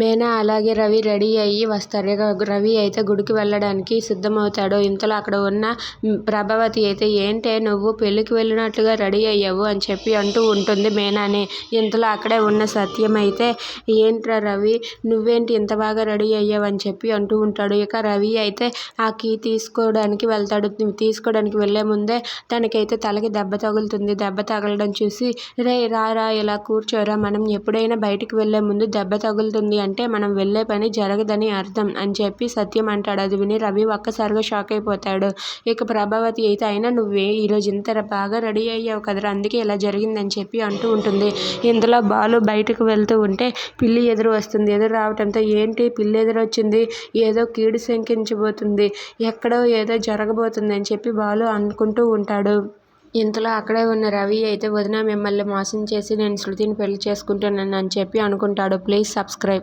మీనా అలాగే రవి రెడీ అయ్యి వస్తారు. ఇక రవి అయితే గుడికి వెళ్ళడానికి సిద్ధమవుతాడు. ఇంతలో అక్కడ ఉన్న ప్రభావతి అయితే ఏంటే నువ్వు పెళ్ళికి వెళ్ళినట్లుగా రెడీ అయ్యావు అని చెప్పి అంటూ ఉంటుంది మీనాని. ఇంతలో అక్కడే ఉన్న సత్యం అయితే ఏంట్రా రవి నువ్వేంటి ఇంత బాగా రెడీ అయ్యావు అని చెప్పి అంటూ ఉంటాడు. ఇక రవి అయితే ఆ కీ తీసుకోవడానికి వెళ్తాడు. తీసుకోవడానికి వెళ్ళే ముందే తనకైతే తలకి దెబ్బ తగులుతుంది. దెబ్బ తగలడం చూసి రే రారా ఇలా కూర్చోరా. మనం ఎప్పుడైనా బయటికి వెళ్ళే ముందు దెబ్బ తగులుతుంది అంటే మనం వెళ్ళే పని జరగదని అర్థం అని చెప్పి సత్యం అంటాడు. అది విని రవి ఒక్కసారిగా షాక్ అయిపోతాడు. ఇక ప్రభావతి అయితే అయినా నువ్వే ఈరోజు ఇంత బాగా రెడీ అయ్యావు కదరా అందుకే ఇలా జరిగిందని చెప్పి అంటూ ఉంటుంది. ఇందులో బాలు బయటకు వెళ్తూ ఉంటే పిల్లి ఎదురు వస్తుంది. ఎదురు రావటంతో ఏంటి పిల్లి ఎదురు వచ్చింది? ఏదో కీడు శంకించబోతుంది. ఎక్కడో ఏదో జరగబోతుంది అని చెప్పి బాలు అనుకుంటూ ఉంటాడు. ఇంతలో అక్కడే ఉన్న రవి అయితే వదిన మిమ్మల్ని మోసం చేసి నేను శృతిని పెళ్ళి చేసుకుంటానని అని చెప్పి అనుకుంటాడు. Please subscribe.